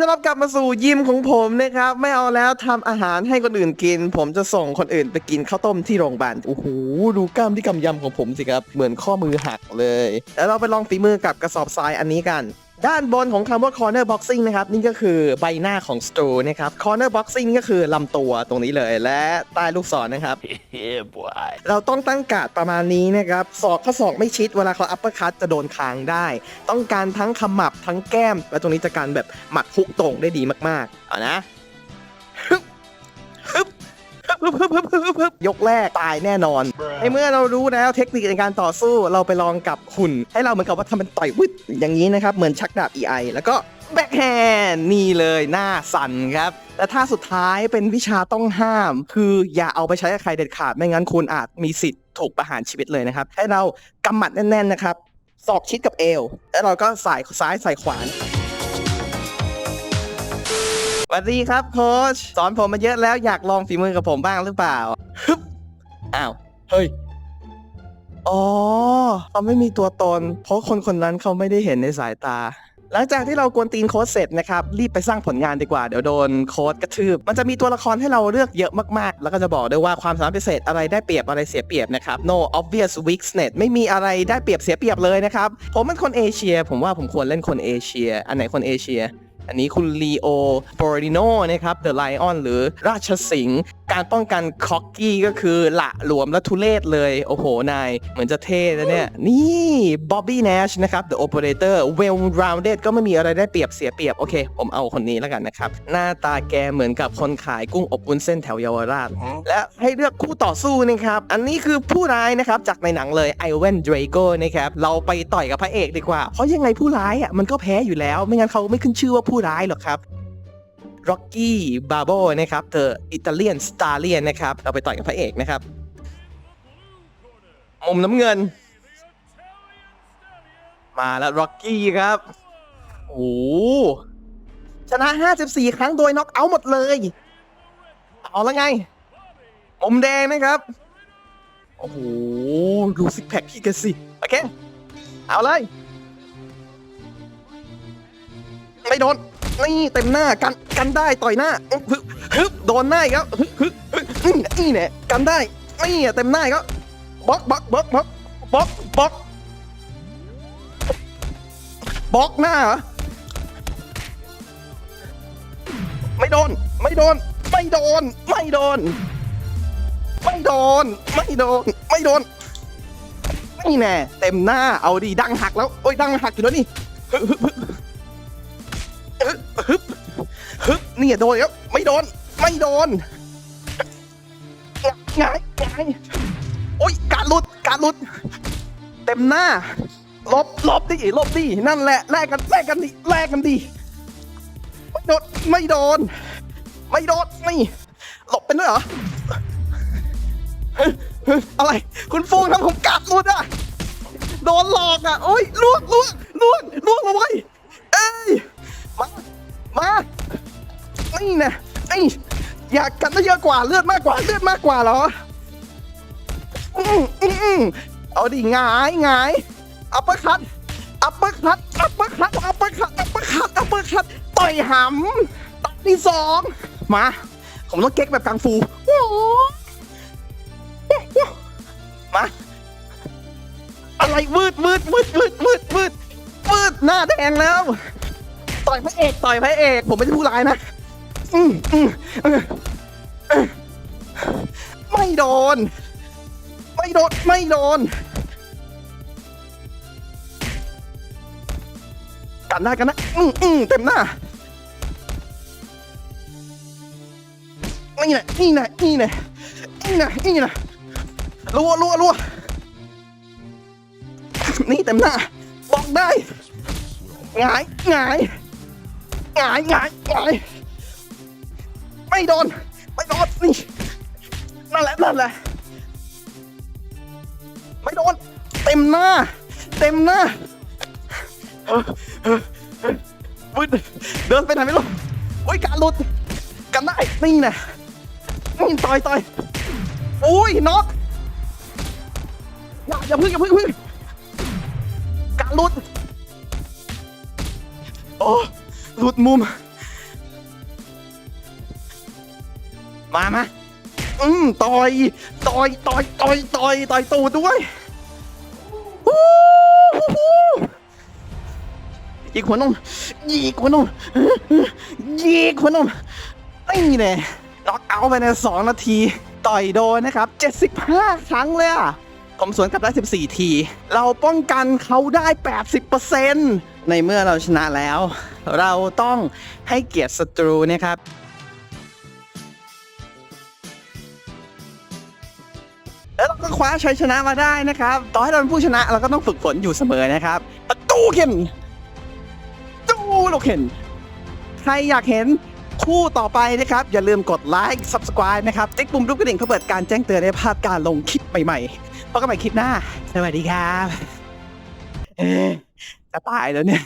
ต้อนรับกลับมาสู่ยิมของผมนะครับ ไม่เอาแล้วทำอาหารให้คนอื่นกิน ผมจะส่งคนอื่นไปกินข้าวต้มที่โรงพยาบาลโอ้โหดูกล้ามที่กำยำของผมสิครับ เหมือนข้อมือหักเลย แล้วเราไปลองฝีมือกับกระสอบทรายอันนี้กัน ด้านบนของคำว่า corner boxing นะครับ นี่ก็คือใบหน้าของสตูนะครับ corner boxing ก็คือลำตัวตรงนี้เลยและใต้ลูกศรนะครับ yeah, boy. เราต้องตั้งการ์ดประมาณนี้นะครับศอกข้อศอกไม่ชิดเวลาเขาอัปเปอร์คัตจะโดนคางได้ ต้องการทั้งขมับทั้งแก้ม และตรงนี้จะการแบบหมัดฮุกตรงได้ดีมากๆ เอานะฮึบฮึบ ฮึบฮึบฮึบฮึบฮึบฮึบยกแรกตายแน่นอน ในเมื่อเรารู้แล้วเทคนิคในการต่อสู้เราไปลองกับหุ่น ให้เราเหมือนกับว่าทำเป็นต่อยวิดอย่างนี้นะครับ เหมือนชักดาบ EI แล้วก็แบ็คแฮนด์นี่เลยหน้าสั่นครับแต่ถ้าสุดท้ายเป็นวิชาต้องห้าม คืออย่าเอาไปใช้กับใครเด็ดขาดไม่งั้นคุณอาจมีสิทธิ์ถูกประหารชีวิตเลยนะครับ ให้เรากำหมัดแน่นๆนะครับศอกชิดกับเอว แล้วเราก็สายซ้ายใส่ขวา สวัสดีครับโค้ชสอนผมมาเยอะแล้วอยากลองฝีมือกับผมบ้างหรือเปล่าฮึบอ้าว เฮ้ย อ๋อเขาไม่มีตัวตน เพราะคนคนนั้นเขาไม่ได้เห็นในสายตา หลังจากที่เรากวนตีนโค้ดเสร็จนะครับ รีบไปสร้างผลงานดีกว่า เดี๋ยวโดนโค้ดกระทืบ มันจะมีตัวละครให้เราเลือกเยอะมากๆ แล้วก็จะบอกด้วยว่าความสามารถพิเศษอะไรได้เปรียบอะไรเสียเปรียบนะครับ no obvious weakness ไม่มีอะไรได้เปรียบเสียเปรียบเลยนะครับ ผมเป็นคนเอเชีย ผมว่าผมควรเล่นคนเอเชีย อันไหนคนเอเชีย อันนี้คุณลีโอโบรดิโนนะครับเดอะไลออนหรือราชสิงห์การป้องกันคอกกี้ก็คือหละหลวมและทุเลศเลย โอ้โห นาย เหมือนจะเท่แล้วเนี่ย นี่บ๊อบบี้เนชนะครับ The Operator well rounded ก็ไม่มีอะไรได้เปรียบเสียเปรียบ โอเค ผมเอาคนนี้แล้วกันนะครับ หน้าตาแกเหมือนกับคนขายกุ้งอบวุ้นเส้นแถวเยาวราช และให้เลือกคู่ต่อสู้นะครับ อันนี้คือผู้ร้ายนะครับ จากในหนังเลยไอเวนเดรโกนะครับเราไปต่อยกับพระเอกดีกว่าเพราะยังไงผู้ร้ายอะมันก็แพ้อยู่แล้ว ไม่งั้นเขาไม่ขึ้นชื่อว่าผู้ร้ายหรอกครับร็อกกี้บาโบนะครับเธออิตาเลียนสตาเลียนนะครับเราไปต่อยกับพระเอกนะครับมุมน้ำเงิน มาแล้วร็อกกี้ครับโอ้โหชนะ 54 ครั้งโดยน็อกเอาหมดเลยเอาแล้วไงมุมแดงนะครับ โอ้โห ดูซิกแพคพี่กันสิ โอเค เอาเลย ไม่โดนนี่เต็มหน้ากันกันได้ต่อยหน้าฮึฮึบโดนหน้าอีกแล้วฮึบฮึบฮึบนี่นี่เนี่ยกันได้นี่เต็มหน้าอีกแล้วบล็อกบล็อกบล็อกบล็อกบล็อกบล็อกบล็อกหน้าเหรอไม่โดน ไม่โดน ไม่โดน ไม่โดน ไม่โดน ไม่โดน ไม่โดนนี่แน่เต็มหน้าเอาดีดังหักแล้วโอ้ยดังหักอยู่แล้วนี่ ฮึบเนี่ยโดนแล้วไม่โดน ไม่โดนไงไงโอ้ยการหลุดการหลุด เต็มหน้าลบลบดิลบดินั่นแหละแลกกันแลกกันดิแลกกันดิไม่โดนไม่โดน ไม่โดนไม่หลบเป็นด้วยเหรอเฮ้ยอะไร คุณฟูงทำผมกัดลุดอะ โดนหลอกอะ โอ้ยล่วงล่วงล่วงล่วงลงไปเอ้ย มา มา นี่นะนี่อยากกันได้เยอะกว่าเลือดมากกว่าเลือดมากกว่าเหรออืมอืมอืมเอาดิหงายหงายอัปเปอร์คัตอัปเปอร์คัตอัปเปอร์คัตอัปเปอร์คัตอัปเปอร์คัตอัปเปอร์คัตต่อยหำตัดที่สองมาผมต้องเก๊กแบบกังฟูมาอะไรวืดวืดวืดวืดวืดวืดวืดหน้าแดงแล้ว ต่อยพระเอกต่อยพระเอก ผมไม่ใช่ผู้ร้ายนะ อืมอืมเออเออไม่โดน ไม่โดน ไม่โดน กันได้กันนะอืมอืมเต็มหน้า นี่แหละนี่แหละนี่แหละนี่แหละนี่แหละรัวรัวรัวนี่เต็มหน้า บอกได้หงายหงายหงายหงายหงาย ไม่โดน ไม่โดน นี่ นั่นแหละ นั่นแหละ ไม่โดน เต็มหน้า เต็มหน้าเออเออเดินไปไหนไม่รู้โอ้ยการหลุด กันได้ นี่นะนี่ต่อยต่อยอุ้ยน็อกอย่าอย่าพึ่งอย่าพึ่งพึ่งการหลุด โอ้หลุดมุม มามาอืมต่อย ต่อย ต่อย ต่อย ต่อย ต่อยตูดด้วยฮู้ฮู้ฮู้ยิกหัวนมยิกหัวนมยิกหัวนมนี่แน่น็อกเอาไปในสองนาที ต่อยโดนนะครับ 75 ครั้งเลยอะผมสวนกลับได้ 14 ที เราป้องกันเขาได้ 80%ในเมื่อเราชนะแล้ว เราต้องให้เกียรติศัตรูนะครับ แล้วเราก็คว้าชัยชนะมาได้นะครับ ต่อให้เราเป็นผู้ชนะเราก็ต้องฝึกฝนอยู่เสมอนะครับตู้เข็นตู้โลเข็นใครอยากเห็นคู่ต่อไปนะครับ อย่าลืมกดไลค์ subscribe นะครับติ๊กปุ่มรูปกระดิ่งเพื่อเปิดการแจ้งเตือนในพาดการลงคลิปใหม่ๆพบกันใหม่คลิปหน้า สวัสดีครับจะตายแล้วเนี่ย